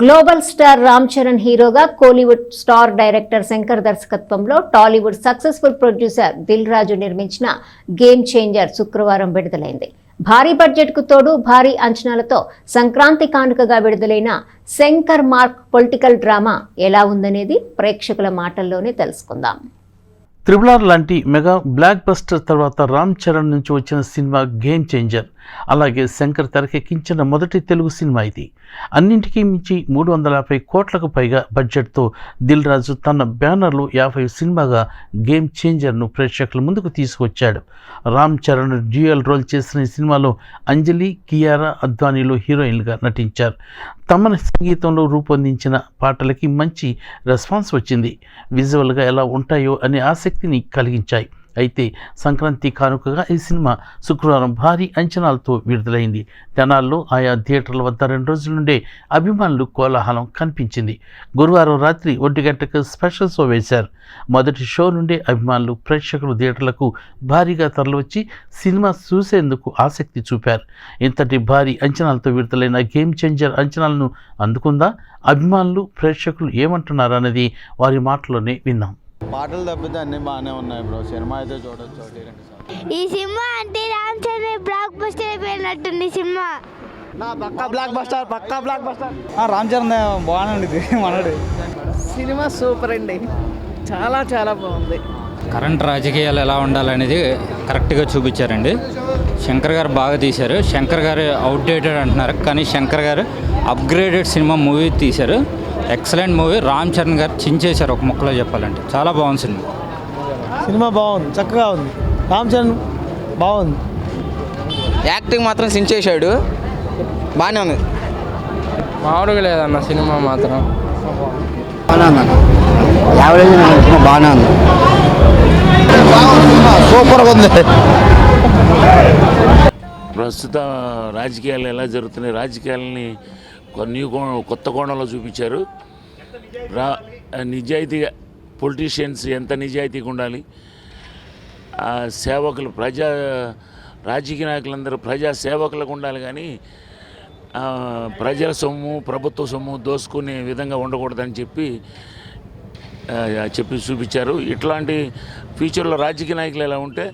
Global star Ram Charan హీరోగా Kollywood star director Shankar దర్శకత్వంలో Tollywood successful producer Dil Raju నిర్మించిన గేమ్ చేంజర్ శుక్రవారం విడుదలైంది. భారీ బడ్జెట్కు తోడు భారీ అంచనాలతో సంక్రాంతి కానుకగా విడుదలైన శంకర్ మార్క్ పొలిటికల్ డ్రామా ఎలా ఉందనేది ప్రేక్షకుల మాటల్లోనే తెలుసుకుందాం. త్రిబులార్ లాంటి మెగా బ్లాక్ బస్టర్ తర్వాత రామ్ చరణ్ నుంచి వచ్చిన సినిమా గేమ్ చేంజర్. అలాగే శంకర్ తెరకెక్కించిన మొదటి తెలుగు సినిమా ఇది. అన్నింటికీ మించి మూడు వందల యాభై కోట్లకు పైగా బడ్జెట్తో దిల్ రాజు తన బ్యానర్లో యాభై సినిమాగా గేమ్ చేంజర్ను ప్రేక్షకుల ముందుకు తీసుకొచ్చాడు. రామ్ చరణ్ డ్యూయల్ రోల్ చేసిన ఈ సినిమాలో అంజలి కియారా అద్వానీలు హీరోయిన్లుగా నటించారు. తమన్ సంగీతంలో రూపొందించిన పాటలకి మంచి రెస్పాన్స్ వచ్చింది. విజువల్గా ఎలా ఉంటాయో అనే ఆసక్తిని కలిగించాయి. అయితే సంక్రాంతి కానుకగా ఈ సినిమా శుక్రవారం భారీ అంచనాలతో విడుదలైంది. జనాల్లో ఆయా థియేటర్ల వద్ద రెండు రోజుల నుండే అభిమానులు కోలాహలం కనిపించింది. గురువారం రాత్రి ఒంటి గంటకు స్పెషల్ షో వేశారు. మొదటి షో నుండే అభిమానులు ప్రేక్షకులు థియేటర్లకు భారీగా తరలివచ్చి సినిమా చూసేందుకు ఆసక్తి చూపారు. ఇంతటి భారీ అంచనాలతో విడుదలైన గేమ్ చేంజర్ అంచనాలను అందుకుందా? అభిమానులు ప్రేక్షకులు ఏమంటున్నారన్నది వారి మాటలోనే విన్నాం. పాటలు తప్పితే అన్ని బాగానే ఉన్నాయి బ్రో. సినిమా అయితే చూడొచ్చు ఒకటి రెండు సార్లు. ఈ సినిమా అంటే రామ్ చరణ్ బ్లాక్ బస్టర్ అయిపోయినట్టుంది ఈ సినిమా. నా పక్కా బ్లాక్ బస్టర్ పక్కా బ్లాక్ బస్టర్ రామ్ చరణ్ బాగానే ఇది మనడు. సినిమా సూపర్ అండి. చాలా చాలా బాగుంది. కరెంట్ రాజకీయాలు ఎలా ఉండాలనేది కరెక్ట్గా చూపించారండి. శంకర్ గారు బాగా తీశారు. శంకర్ గారు అవుట్డేటెడ్ అంటున్నారు కానీ Shankar garu upgraded cinema movie తీశారు. Excellent movie. రామ్ చరణ్ గారు చించేశారు ఒక ముక్కలో చెప్పాలంటే. చాలా బాగుంది సినిమా. సినిమా బాగుంది చక్కగా ఉంది. రామ్ చరణ్ బాగుంది. యాక్టింగ్ మాత్రం సించేశాడు బాగానే ఉంది. మామూలుగా లేదన్న సినిమా మాత్రం. బాగానే ఉంది సూపర్గా ఉంది. ప్రస్తుత రాజకీయాలు ఎలా జరుగుతున్నాయి? రాజకీయాలని కొన్ని కో- కొత్త కోణంలో చూపించారు. రా నిజాయితీగా పొలిటీషియన్స్ ఎంత నిజాయితీగా ఉండాలి? ఆ సేవకులు ప్రజా రాజకీయ నాయకులందరూ ప్రజా సేవకులకు ఉండాలి కానీ ఆ, ప్రజల సొమ్ము ప్రభుత్వ సొమ్ము దోసుకునే విధంగా ఉండకూడదని చెప్పి చెప్పి చూపించారు. ఇట్లాంటి ఫ్యూచర్లో రాజకీయ నాయకులు ఎలా ఉంటే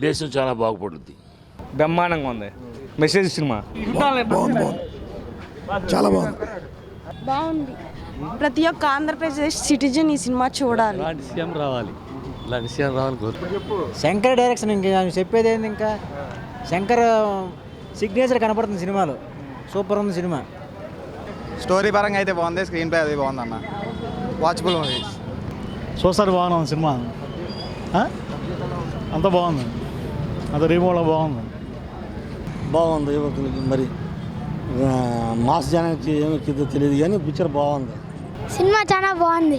దేశం చాలా బాగుపడుద్ది. బ్రహ్మాండంగా ఉంది. Message cinema. బాగుంది. ప్రతి ఒక్క ఆంధ్రప్రదేశ్ సిటిజన్ ఈ సినిమా చూడాలి. శంకర్ డైరెక్షన్ ఇంకా చెప్పేది ఏంది ఇంకా? శంకర్ సిగ్నేచర్ కనపడుతుంది సినిమాలో. సూపర్ ఉంది సినిమా. స్టోరీ పరంగా అయితే బాగుంది స్క్రీన్ ప్లే అది బాగుంది అన్న వాచబుల్ మూవీ చూస్తారు బాగున్నాం సినిమా? అంత బాగుంది. అంత రీమోలో బాగుంది. బాగుంది యువకులకి మరి. మాస్ జనానికి ఏమి తెలియదు కానీ పిక్చర్ బాగుంది. సినిమా చాలా బాగుంది.